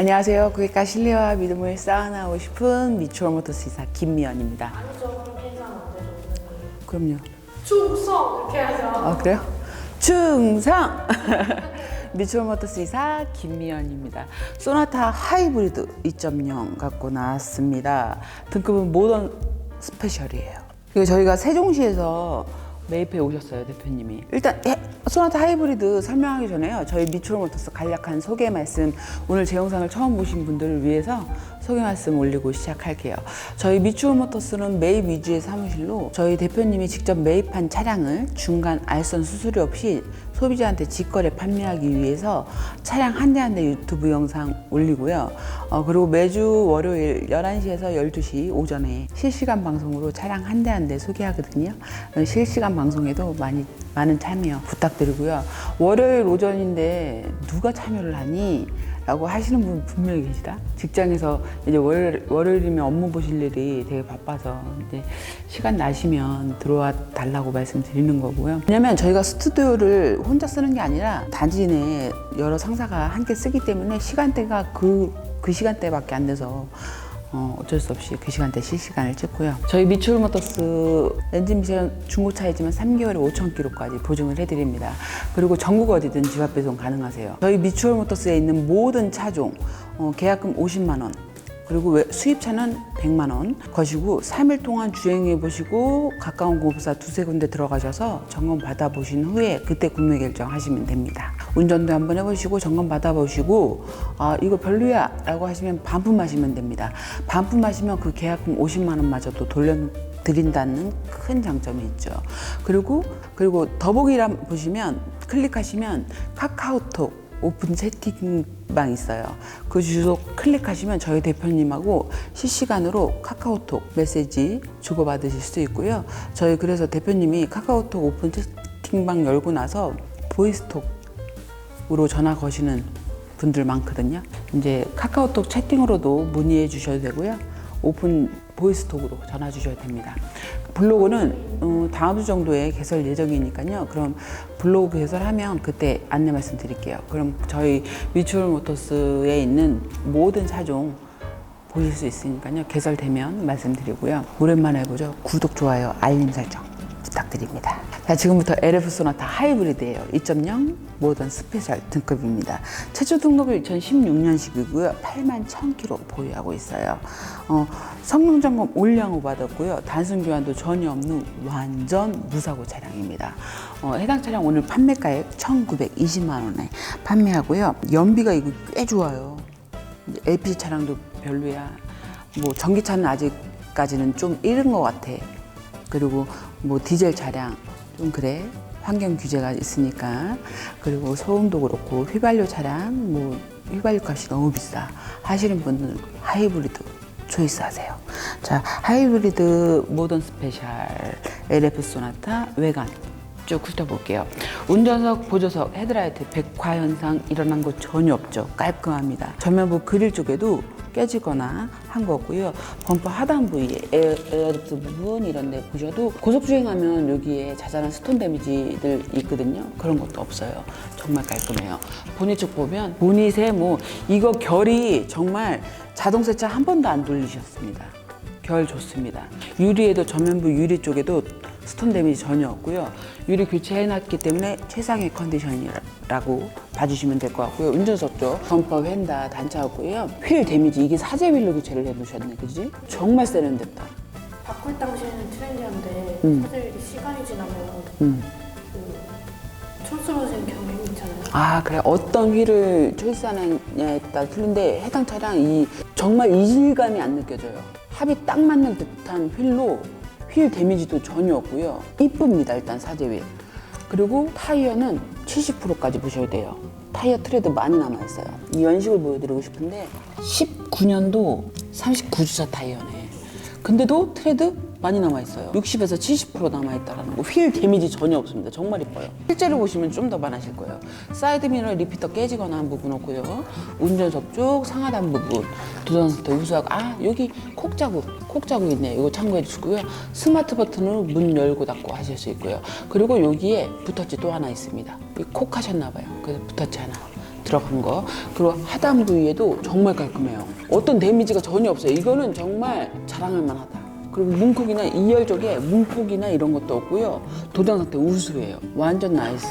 안녕하세요. 그러니까 신뢰와 믿음을 쌓아나고 싶은 미추홀 모터스 이사 김미연입니다. 그럼요. 충성 이렇게 하죠. 아 그래요? 충성! 미추홀 모터스 이사 김미연입니다. 소나타 하이브리드 2.0 갖고 나왔습니다. 등급은 모던 스페셜이에요. 이거 저희가 세종시에서 매입해 오셨어요, 대표님이. 일단 예, 소나타 하이브리드 설명하기 전에요. 저희 미추홀 모터스 간략한 소개 말씀 오늘 제 영상을 처음 보신 분들을 위해서 소개 말씀 올리고 시작할게요. 저희 미추홀 모터스는 매입 위주의 사무실로 저희 대표님이 직접 매입한 차량을 중간 알선 수수료 없이 소비자한테 직거래 판매하기 위해서 차량 한 대 한 대 유튜브 영상 올리고요. 어, 그리고 매주 월요일 11시에서 12시 오전에 실시간 방송으로 차량 한 대 한 대 소개하거든요. 어, 실시간 방송에도 많이 많은 참여 부탁드리고요. 월요일 오전인데 누가 참여를 하니? 라고 하시는 분 분명히 계시다. 직장에서 이제 월요일, 월요일이면 업무 보실 일이 되게 바빠서 이제 시간 나시면 들어와 달라고 말씀드리는 거고요. 왜냐면 저희가 스튜디오를 혼자 쓰는 게 아니라 단지 내 여러 상사가 함께 쓰기 때문에 시간대가 그, 그 시간대밖에 안 돼서 어, 어쩔 수 없이 그 시간대 실시간을 찍고요. 저희 미추홀 모터스 엔진 미션 중고차이지만 3개월에 5천 킬로까지 보증을 해드립니다. 그리고 전국 어디든 집앞 배송 가능하세요. 저희 미추홀 모터스에 있는 모든 차종 어, 계약금 50만 원. 그리고 외- 수입차는 100만 원 거시고 3일 동안 주행해 보시고 가까운 공업사 두세 군데 들어가셔서 점검 받아 보신 후에 그때 구매 결정하시면 됩니다. 운전도 한번 해보시고 점검 받아 보시고 아 이거 별로야라고 하시면 반품하시면 됩니다. 반품하시면 그 계약금 50만 원마저도 돌려 드린다는 큰 장점이 있죠. 그리고 그리고 더보기란 보시면 클릭하시면 카카오톡 오픈 채팅방 있어요. 그 주소 클릭하시면 저희 대표님하고 실시간으로 카카오톡 메시지 주고받으실 수 있고요. 저희 그래서 대표님이 카카오톡 오픈 채팅방 열고 나서 보이스톡으로 전화 거시는 분들 많거든요. 이제 카카오톡 채팅으로도 문의해 주셔도 되고요. 오픈 보이스톡으로 전화 주셔도 됩니다. 블로그는 어, 다음 주 정도에 개설 예정이니까요. 그럼 블로그 개설하면 그때 안내 말씀드릴게요. 그럼 저희 미추홀 모터스에 있는 모든 차종 보실 수 있으니까요. 개설되면 말씀드리고요. 오랜만에 보죠. 구독, 좋아요, 알림 설정 부탁드립니다. 자, 지금부터 LF 소나타 하이브리드예요. 2.0 모던 스페셜 등급입니다. 최초 등급은 2016년식이고요. 8만 1000km 보유하고 있어요. 어, 성능 점검 올량호 받았고요. 단순 교환도 전혀 없는 완전 무사고 차량입니다. 어, 해당 차량 오늘 판매가액 1,920만 원에 판매하고요. 연비가 이거 꽤 좋아요. LPG 차량도 별로야. 뭐 전기차는 아직까지는 좀 이른 것 같아. 그리고 뭐 디젤 차량 좀 그래. 환경 규제가 있으니까 그리고 소음도 그렇고 휘발유 차량 뭐 휘발유 값이 너무 비싸 하시는 분들 하이브리드 초이스 하세요. 자 하이브리드 모던 스페셜 LF 소나타 외관 쭉 훑어볼게요. 운전석, 보조석, 헤드라이트 백화 현상 일어난 거 전혀 없죠. 깔끔합니다. 전면부 그릴 쪽에도 깨지거나 한 거고요. 범퍼 하단 부위에 에어, 에어덕트 부분 이런 데 보셔도 고속 주행하면 여기에 자잘한 스톤 데미지들 있거든요. 그런 것도 없어요. 정말 깔끔해요. 보닛 쪽 보면 보닛에 뭐 이거 결이 정말 자동 세차 한 번도 안 돌리셨습니다. 결 좋습니다. 유리에도 전면부 유리 쪽에도 스톤 데미지 전혀 없고요. 유리 교체해놨기 때문에 최상의 컨디션이라고 봐주시면 될 것 같고요. 운전석 쪽 범퍼 휀다 단차 없고요. 휠 데미지 이게 사제 휠로 교체를 해놓으셨네, 그지? 정말 세련됐다. 바꿀 당시에는 트렌디한데 음. 사실 시간이 지나면 음. 그 촌스러워지는 경향이 있잖아요. 아 그래 어떤 휠을 초이스하느냐에 따라 틀린데 해당 차량 이 정말 이질감이 안 느껴져요. 합이 딱 맞는 듯한 휠로 휠 데미지도 전혀 없고요. 이쁩니다 일단 사제 휠. 그리고 타이어는 70%까지 보셔야 돼요. 타이어 트레드 많이 남아있어요. 이 연식을 보여드리고 싶은데 19년도 39주차 타이어네. 근데도 트레드 많이 남아있어요. 60에서 70% 남아있다라는 거. 휠 데미지 전혀 없습니다. 정말 이뻐요. 실제로 보시면 좀 더 많으실 거예요. 사이드 미러 리피터 깨지거나 한 부분 없고요. 운전석 쪽 상하단 부분, 도전스터 우수하고 아 여기 콕 자국, 콕 자국 있네. 이거 참고해 주시고요. 스마트 버튼으로 문 열고 닫고 하실 수 있고요. 그리고 여기에 붓터치 또 하나 있습니다. 이 콕 하셨나 봐요. 그래서 붓터치 하나. 들어간 거 그리고 하단 부위에도 정말 깔끔해요 어떤 데미지가 전혀 없어요 이거는 정말 자랑할 만하다 그리고 문콕이나 이열 쪽에 문콕이나 이런 것도 없고요 도장 상태 우수해요 완전 나이스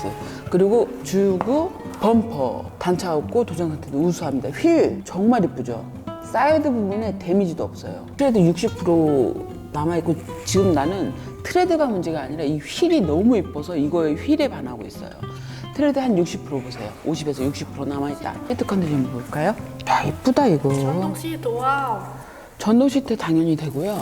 그리고 주구 범퍼 단차 없고 도장 상태도 우수합니다 휠 정말 이쁘죠 사이드 부분에 데미지도 없어요 트레드 60% 남아있고 지금 나는 트레드가 문제가 아니라 이 휠이 너무 이뻐서 이거에 휠에 반하고 있어요 트레드 한 60% 보세요 50에서 60% 남아있다 시트 컨디션 볼까요? 야 이쁘다 이거 전동 시트 와우. 전동 시트 당연히 되고요.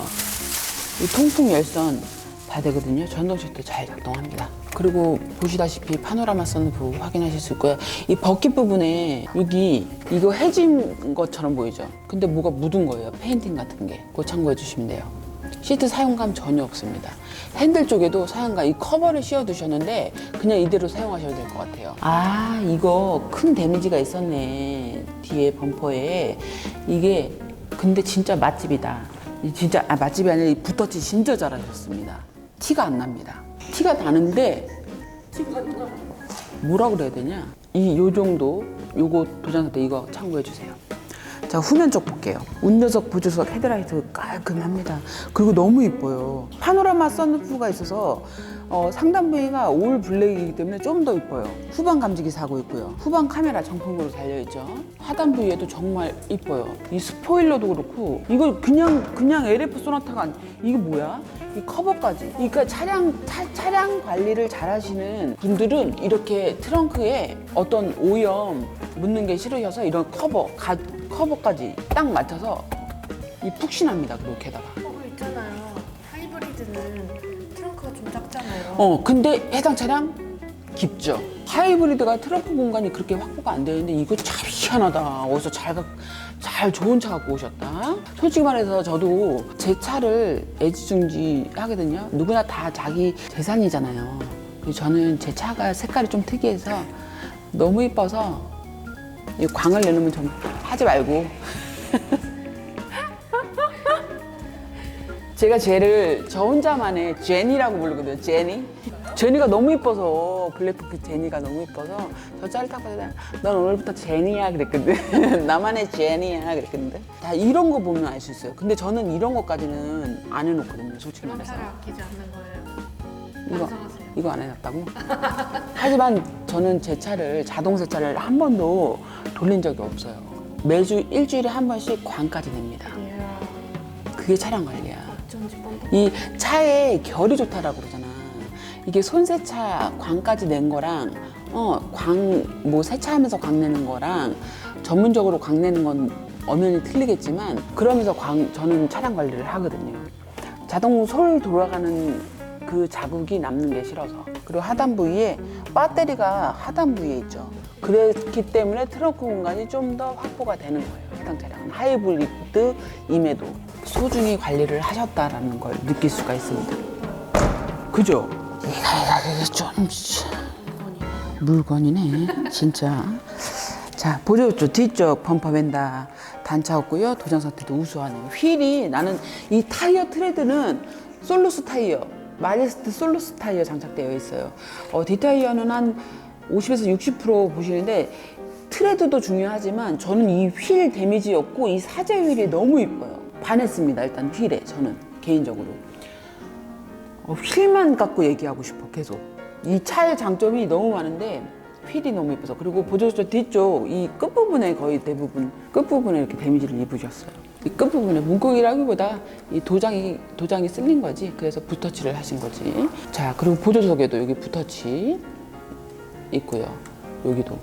이 통풍 열선 다 되거든요. 전동 시트 잘 작동합니다. 그리고 보시다시피 파노라마 선루프 확인하실 수 있고요. 이 버킷 부분에 여기 이거 해진 것처럼 보이죠? 근데 뭐가 묻은 거예요. 페인팅 같은 게. 그거 참고해 주시면 돼요. 시트 사용감 전혀 없습니다. 핸들 쪽에도 사용감 이 커버를 씌워 두셨는데 그냥 이대로 사용하셔도 될 것 같아요. 아 이거 큰 데미지가 있었네 뒤에 범퍼에 이게 근데 진짜 맛집이다. 이 진짜 아 맛집이 아니라 이 붓터치 진짜 잘하셨습니다. 티가 안 납니다. 티가 나는데 뭐라 그래야 되냐? 이 요 정도 요거 도장 상태 이거 참고해 주세요. 자 후면 쪽 볼게요. 운전석, 보조석, 헤드라이트 깔끔합니다. 그리고 너무 이뻐요. 파노라마 선루프가 있어서 어, 상단 부위가 올 블랙이기 때문에 좀 더 이뻐요. 후방 감지기 사고 있고요. 후방 카메라 정품으로 달려 있죠. 하단 부위에도 정말 이뻐요. 이 스포일러도 그렇고 이거 그냥 그냥 LF 소나타가 아니 이게 뭐야? 이 커버까지. 그러니까 차량 차, 차량 관리를 잘 하시는 분들은 이렇게 트렁크에 어떤 오염 묻는 게 싫으셔서 이런 커버 가, 커버까지 딱 맞춰서 이 푹신합니다. 그리고 게다가. 어, 그 있잖아요. 하이브리드는 트렁크가 좀 작잖아요. 어, 근데 해당 차량 깊죠. 하이브리드가 트렁크 공간이 그렇게 확보가 안 되는데 이거 참 희한하다. 어디서 잘, 가- 잘 좋은 차 갖고 오셨다. 솔직히 말해서 저도 제 차를 애지중지 하거든요. 누구나 다 자기 재산이잖아요. 저는 제 차가 색깔이 좀 특이해서 너무 이뻐서 이 광을 내놓으면 좀 하지 말고 제가 쟤를 저 혼자만의 제니라고 부르거든요. 제니. 제니가 너무 이뻐서 블랙핑크 제니가 너무 이뻐서 저 짤을 딱 보자. 넌 오늘부터 제니야 그랬거든. 나만의 제니야 그랬거든. 다 이런 거 보면 알 수 있어요. 근데 저는 이런 것까지는 안 해놓거든요. 솔직히 말해서. 차를 아끼지 않는 거예요. 이거 반성하세요. 이거 안 해놨다고? 하지만 저는 제 차를 자동 세차를 한 번도 돌린 적이 없어요. 매주 일주일에 한 번씩 관까지 냅니다. 그게 차량 관리야. 이 차의 결이 좋다라고 그러잖아. 이게 손세차 광까지 낸 거랑 어광뭐 세차하면서 광 내는 거랑 전문적으로 광 내는 건 엄연히 틀리겠지만 그러면서 광 저는 차량 관리를 하거든요. 자동 솔 돌아가는 그 자국이 남는 게 싫어서 그리고 하단 부위에 배터리가 하단 부위에 있죠. 그렇기 때문에 트렁크 공간이 좀 더 확보가 되는 거예요. 해당 차량은 하이브리드 임에도 소중히 관리를 하셨다라는 걸 느낄 수가 있습니다. 그죠? 이게 좀 물건이네 진짜. 자 보조쪽 뒤쪽 범퍼 벤다 단차 없고요 도장 상태도 우수하네요. 휠이 나는 이 타이어 트레드는 솔루스 타이어 마제스트 솔루스 타이어 장착되어 있어요. 어, 뒷타이어는 한 50에서 60% 보시는데 트레드도 중요하지만 저는 이 휠 데미지 없고 이 사제 휠이 너무 이뻐요. 반했습니다 일단 휠에 저는 개인적으로. 어, 휠만 갖고 얘기하고 싶어 계속 이 차의 장점이 너무 많은데 휠이 너무 예뻐서 그리고 보조조 뒤쪽 이 끝부분에 거의 대부분 끝부분에 이렇게 데미지를 입으셨어요 이 끝부분에 문콕이라기보다 이 도장이 도장이 쓸린 거지 그래서 붓터치를 하신 거지 자 그리고 보조석에도 여기 붓터치 있고요 여기도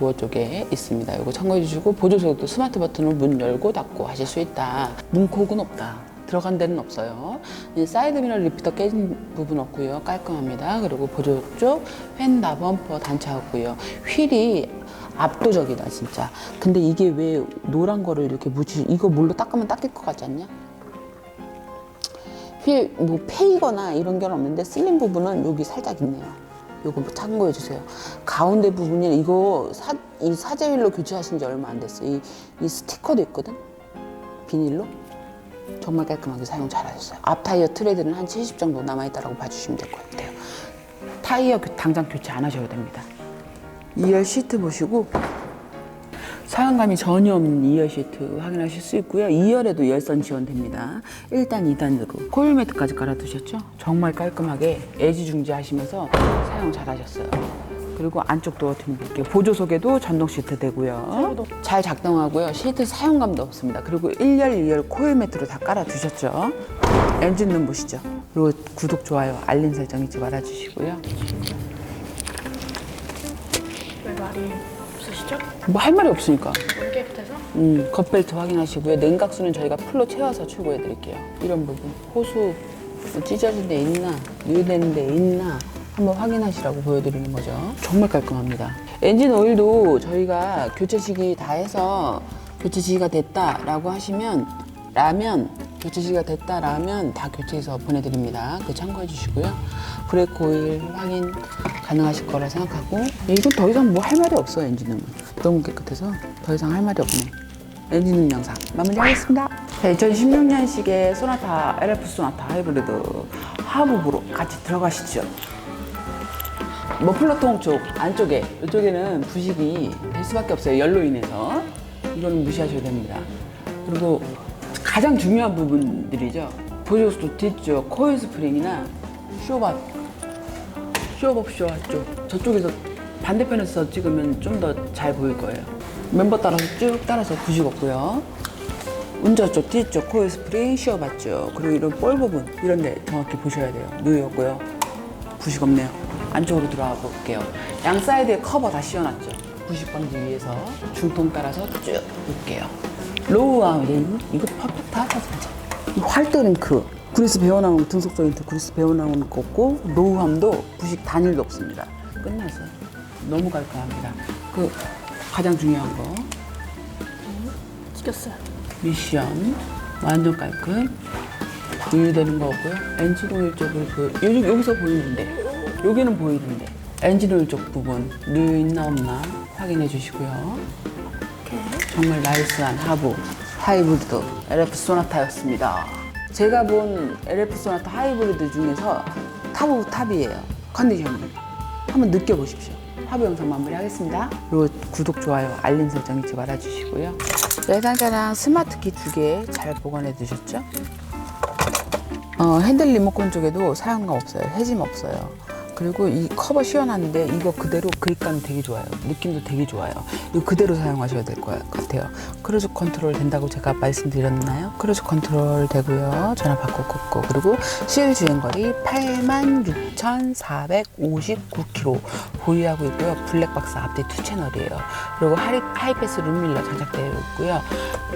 도어 쪽에 있습니다. 이거 참고해 주시고 보조석도 스마트 버튼으로 문 열고 닫고 하실 수 있다. 문콕은 없다. 들어간 데는 없어요. 이 사이드 미러 리피터 깨진 부분 없고요. 깔끔합니다. 그리고 보조 쪽 휀다 범퍼 단차없고요. 휠이 압도적이다 진짜. 근데 이게 왜 노란 거를 이렇게 묻히 이거 물로 닦으면 닦일 것 같지 않냐? 휠 뭐 패이거나 이런 건 없는데 쓸린 부분은 여기 살짝 있네요. 요거 뭐 참고해 주세요. 가운데 부분이 이거 사, 이 사제휠로 교체하신 지 얼마 안 됐어요. 이, 이 스티커도 있거든. 비닐로. 정말 깔끔하게 사용 잘하셨어요. 앞 타이어 트레드는 한 70 정도 남아있다라고 봐주시면 될 것 같아요. 타이어 교- 당장 교체 안 하셔도 됩니다. 2열 시트 보시고 사용감이 전혀 없는 2열 시트 확인하실 수 있고요. 2열에도 열선 지원됩니다. 1단, 2단으로 코일 매트까지 깔아두셨죠? 정말 깔끔하게 애지중지 하시면서 사용 잘하셨어요. 그리고 안쪽 도어 튜닝 볼게요. 보조석에도 전동 시트 되고요. 잘 작동하고요. 시트 사용감도 없습니다. 그리고 1열, 2열 코일 매트로 다 깔아두셨죠? 엔진룸 보시죠. 그리고 구독, 좋아요, 알림 설정 잊지 말아주시고요. 뭐 할 말이 없으니까. 깨끗해서? 음, 겉벨트 확인하시고요. 냉각수는 저희가 풀로 채워서 출고해 드릴게요. 이런 부분. 호수 뭐 찢어진 데 있나, 유되는 데 있나 한번 확인하시라고 보여드리는 거죠. 정말 깔끔합니다. 엔진 오일도 저희가 교체 시기 다 해서 교체 시기가 됐다라고 하시면 라면 교체 시기가 됐다라면 다 교체해서 보내드립니다. 그 참고해 주시고요. 브레이크 오일 확인 가능하실 거라 생각하고 이건 더 이상 뭐 할 말이 없어요 엔진은 너무 깨끗해서 더 이상 할 말이 없네. 엔진룸 영상 마무리하겠습니다. 2016년식의 소나타 LF 소나타 하이브리드 하부부로 같이 들어가시죠. 머플러 통 쪽 안쪽에 이쪽에는 부식이 될 수밖에 없어요 열로 인해서 이거는 무시하셔야 됩니다. 그리고 가장 중요한 부분들이죠. 보조수 뒤쪽 코일 스프링이나 쇼바 쇼업쇼 쪽 저쪽에서 반대편에서 찍으면 좀 더 잘 보일 거예요. 멤버 따라서 쭉 따라서 부식 없고요. 운전 쪽, 뒤쪽, 코일 스프링, 시어바 쪽, 그리고 이런 볼 부분 이런 데 정확히 보셔야 돼요. 누였고요. 부식 없네요. 안쪽으로 들어가 볼게요. 양 사이드에 커버 다 씌워놨죠. 부식 방지 위해서 중통 따라서 쭉 볼게요. 로우 아웃인 이거 퍼펙트하다 진짜. 이 활도 링크 그리스 배어나온 등속 조인트 그리스 배어나온 거 없고 노후함도 부식 단일도 없습니다. 끝났어요. 너무 깔끔합니다. 그 가장 중요한 거 찍혔어요. 미션 완전 깔끔 유유되는 거 없고요 엔진 오일 쪽을 그 여기, 여기서 보이는데 여기는 보이는데 엔진 오일 쪽 부분 누유 있나 없나 확인해 주시고요 정말 나이스한 하부 하이브리드 LF 소나타였습니다 제가 본 LF 소나타 하이브리드 중에서 탑 오브 탑이에요 컨디션이 한번 느껴보십시오 하부 영상 마무리하겠습니다 그리고 구독, 좋아요, 알림 설정 잊지 말아주시고요 내장자랑 스마트키 두 개 잘 보관해 두셨죠? 어, 핸들 리모컨 쪽에도 사용감 없어요. 해짐 없어요. 그리고 이 커버 씌워놨는데 이거 그대로 그립감이 되게 좋아요. 느낌도 되게 좋아요. 이거 그대로 사용하셔야 될 것 같아요. 크루즈 컨트롤 된다고 제가 말씀드렸나요? 크루즈 컨트롤 되고요. 전화 받고 걷고 그리고 실 주행거리 86,459km 보유하고 있고요. 블랙박스 앞뒤 투 채널이에요. 그리고 하이, 하이패스 룸밀러 장착되어 있고요.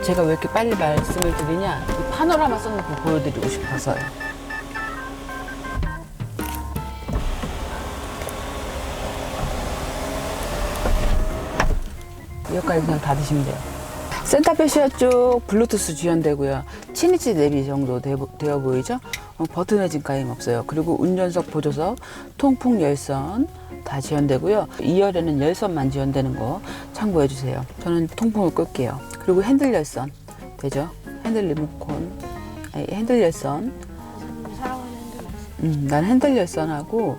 제가 왜 이렇게 빨리 말씀을 드리냐? 이 파노라마 써놓고 보여드리고 싶어서요. 여기까지 그냥 닫으시면 돼요. 센터페시아 쪽 블루투스 지원되고요. 7인치 내비 정도 되, 어 보이죠? 어, 버튼 회진 가임 없어요. 그리고 운전석, 보조석, 통풍 열선 다 지원되고요. 2열에는 열선만 지원되는 거 참고해 주세요. 저는 통풍을 끌게요. 그리고 핸들 열선 되죠? 핸들 리모컨, 아니, 핸들 열선. 음, 난 핸들 열선하고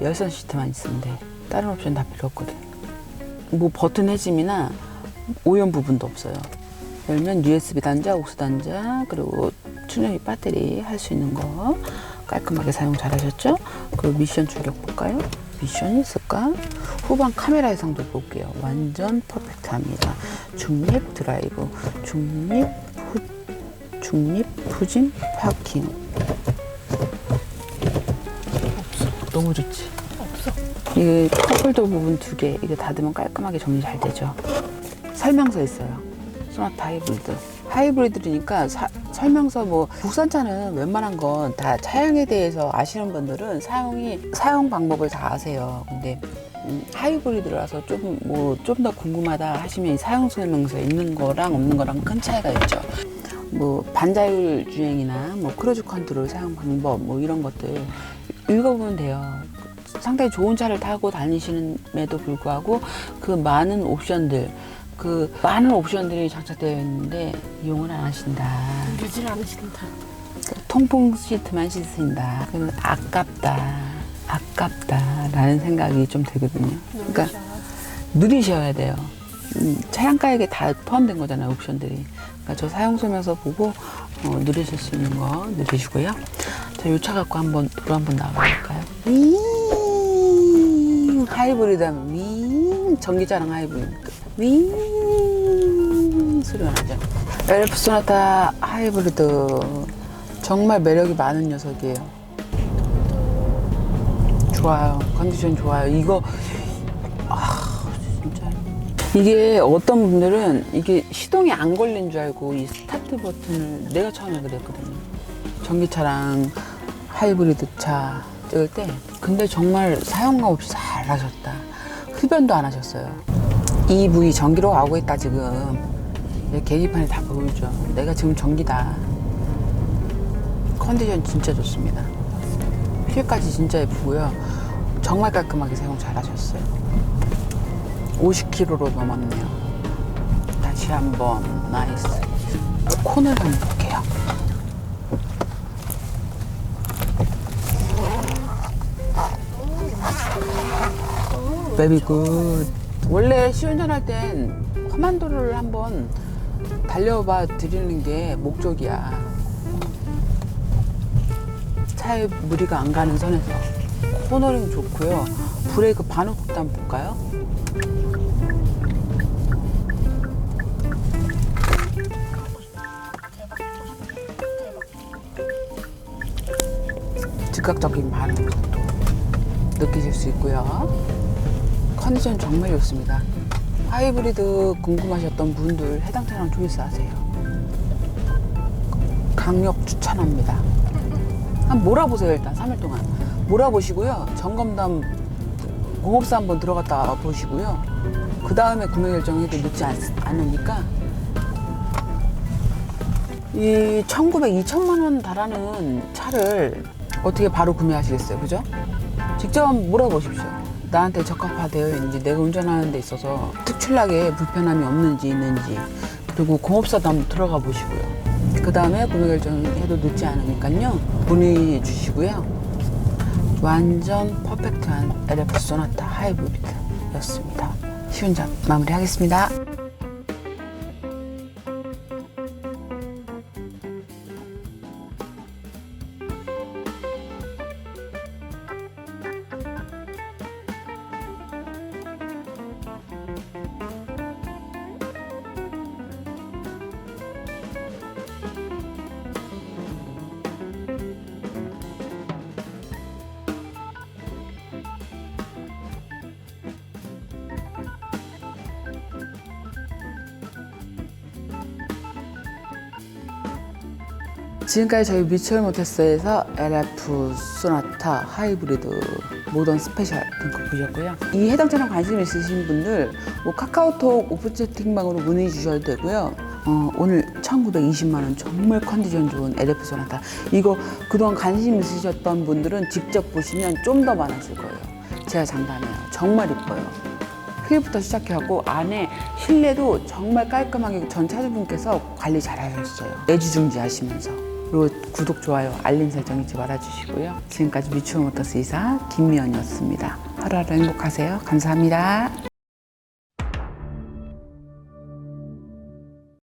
열선 시트만 있으면 돼. 다른 옵션 다 필요 없거든. 뭐 버튼 해짐이나 오염 부분도 없어요. 열면 USB 단자, 옥스 단자, 그리고 충전기 배터리 할 수 있는 거 깔끔하게 사용 잘 하셨죠? 그리고 미션 출격 볼까요? 미션이 있을까? 후방 카메라 해상도 볼게요. 완전 퍼펙트합니다. 중립 드라이브, 중립 후, 중립 후진 파킹. 너무 좋지. 이 컵홀더 부분 두 개 이게 닫으면 깔끔하게 정리 잘 되죠. 설명서 있어요. 소나타 하이브리드. 하이브리드니까 사- 설명서 뭐 국산차는 웬만한 건 다 차량에 대해서 아시는 분들은 사용이 사용 방법을 다 아세요. 근데 음, 하이브리드라서 좀 뭐 좀 더 궁금하다 하시면 이 사용 설명서에 있는 거랑 없는 거랑 큰 차이가 있죠. 뭐 반자율 주행이나 뭐 크루즈 컨트롤 사용 방법 뭐 이런 것들 읽어보면 돼요. 상당히 좋은 차를 타고 다니시는에도 불구하고 그 많은 옵션들 그 많은 옵션들이 장착되어 있는데 이용을 안 하신다. 유지를 않으신다. 통풍 시트만 씻으신다. 그러면 아깝다. 아깝다라는 생각이 좀 들거든요. 그러니까 누리셔야 돼요. 음, 차량가액에 다 포함된 거잖아요, 옵션들이. 그러니까 저 사용 설명서 보고 어, 누리실 수 있는 거 누리시고요. 자, 이차 갖고 한번 도로 한번 나가볼까요? 윙 하이브리드 하면 윙 전기차랑 하이브리드 윙 소리가 나죠. 엘프 소나타 하이브리드 정말 매력이 많은 녀석이에요. 좋아요. 컨디션 좋아요. 이거 진짜. 이게 어떤 분들은 이게 시동이 안 걸린 줄 알고 이 스타트 버튼을 내가 처음에 그랬거든요. 전기차랑 하이브리드 차 찍을 때. 근데 정말 사용감 없이 잘 하셨다. 흡연도 안 하셨어요. EV 전기로 가고 있다 지금. 내 계기판에 다 보이죠. 내가 지금 전기다. 컨디션 진짜 좋습니다. 휠까지 진짜 예쁘고요. 정말 깔끔하게 사용 잘 하셨어요. 50km로 넘었네요. 다시 한번 나이스. 코너를 한번 볼게요. 베비 굿. 원래 시운전할 땐 도로를 한번 달려봐 드리는 게 목적이야. 차에 무리가 안 가는 선에서 코너링 좋고요. 브레이크 반응 속도 한번 볼까요? 즉각적인 반응 속도 느끼실 수 있고요. 컨디션 정말 좋습니다. 하이브리드 궁금하셨던 분들 해당 차량 조회수 하세요. 강력 추천합니다. 한번 몰아보세요 일단 3일 동안 몰아보시고요 점검담 공업사 한번 들어갔다 보시고요 그 다음에 구매 결정해도 늦지 않, 않으니까 이 1900, 2000만 원 달하는 차를 어떻게 바로 구매하시겠어요 그죠? 직접 몰아보십시오 나한테 적합하되어 있는지 내가 운전하는 데 있어서 특출나게 불편함이 없는지 있는지. 그리고 공업사도 한번 들어가 보시고요. 그 다음에 구매 결정해도 늦지 않으니까요. 문의 주시고요. 완전 퍼펙트한 LF 소나타 하이브리드였습니다. 시운전 마무리하겠습니다 지금까지 저희 미철 모터스에서 LF 소나타 하이브리드 모던 스페셜 등급 보셨고요. 이 해당 차량 관심 있으신 분들 뭐 카카오톡 오픈 채팅방으로 문의 주셔도 되고요. 어, 오늘 1920만 원 정말 컨디션 좋은 LF 소나타 이거 그동안 관심 있으셨던 분들은 직접 보시면 좀 더 많았을 거예요. 제가 장담해요. 정말 이뻐요. 휠부터 시작해갖고 안에 실내도 정말 깔끔하게 전 차주분께서 관리 잘 하셨어요. 애지중지 하시면서. 그리고 구독, 좋아요, 알림 설정 잊지 말아주시고요. 지금까지 미추어 모터스 이사 김미연이었습니다. 하루하루 행복하세요. 감사합니다.